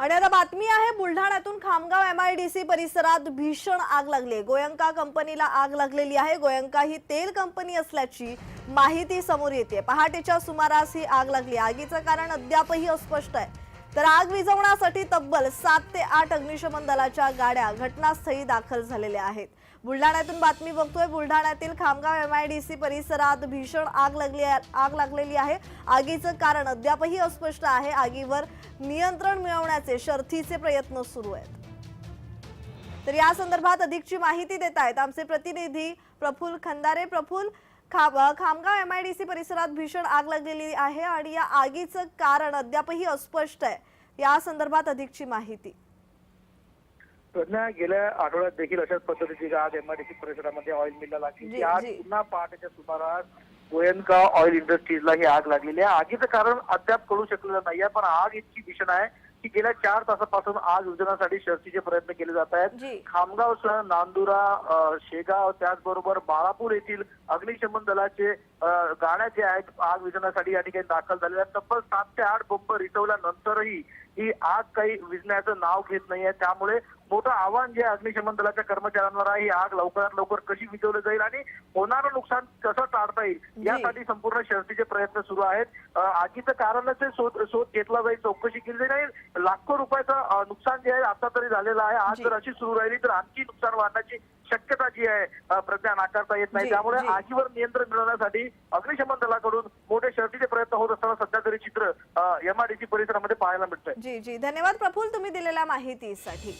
आणि आता बातमी आहे बुलढाण्यातून Khamgaon M I D C परिसरात भीषण आग लागली आहे. गोयंका कंपनीला आग लागलेली आहे. गोयंका ही तेल कंपनी असल्याची माहिती समोर येते. पहाटेच्या सुमारास ही आग लागली आगीचं कारण अद्यापही अस्पष्ट आहे. तर आग विझवण्यासाठी तब्बल सात ते आठ अग्निशमन दलाच्या गाड्या घटनास्थळी दाखल झालेल्या आहेत. बुलढाण्यातून बातमी बघतोय बुलढाण्यातील Khamgaon M I D C परिसरात भीषण आग लागली आग लागलेली आहे. आगीचं कारण अद्यापही अस्पष्ट आहे. आगीवर नियंत्रण मिळवण्याचे शर्थीचे प्रयत्न सुरू आहेत. तर या संदर्भात अधिकची माहिती देत आहेत आमचे प्रतिनिधी प्रफुल खंदारे. प्रफुल खाम खामगाव एमआयडीसी परिसरात भीषण आग लागलेली आहे आणि या आगीचं कारण अद्यापही अस्पष्ट आहे. या संदर्भात अधिकची माहिती. प्रज्ञा गेल्या आठवड्यात देखील अशाच पद्धतीची आग एमआयडीसी परिसरामध्ये ऑइल मिलला लागली. जी, ती आग जी. पुन्हा पहाटेच्या सुमारास गोयनका ऑइल इंडस्ट्रीजला ही आग लागलेली आहे. आगीचं कारण अद्याप कळू शकलेलं नाहीये पण आग इतकी भीषण आहे की गेल्या चार तासापासून आग विझवण्यासाठी शर्थीचे प्रयत्न केले जात. आहेत खामगावसह नांदुरा अ, शेगाव त्याचबरोबर बाळापूर येथील अग्निशमन दलाचे गाड्या जे आहेत आग विझवण्यासाठी या ठिकाणी दाखल झालेल्या आहेत तब्बल सात ते आठ बंब रिचवल्यानंतरही ही आग काही विझण्याचं नाव घेत नाहीये त्यामुळे मोठं आव्हान जे अग्निशमन दलाच्या कर्मचाऱ्यांवर आहे ही आग लवकरात लवकर कशी विझवली जाईल आणि होणारं नुकसान कसं टाळता येईल. यासाठी संपूर्ण शर्थीचे प्रयत्न सुरू आहेत आगीचं कारणच हे शोध शोध घेतला जाईल चौकशी केली जाईल आणि लाखो रुपयाचं नुकसान जे आहे आता तरी झालेलं आहे आज. जर अशी सुरू राहिली तर आणखी नुकसान वाढण्याची शक्यता जी आहे प्रज्ञा नाकारता येत नाही त्यामुळे. आगीवर नियंत्रण मिळवण्यासाठी अग्निशमन दलाकडून मोठे शर्थीचे प्रयत्न होत असताना सध्या तरी चित्र एमआरडीसी परिसरामध्ये पाहायला मिळतंय जी जी. धन्यवाद प्रफुल तुम्ही दिलेल्या माहितीसाठी.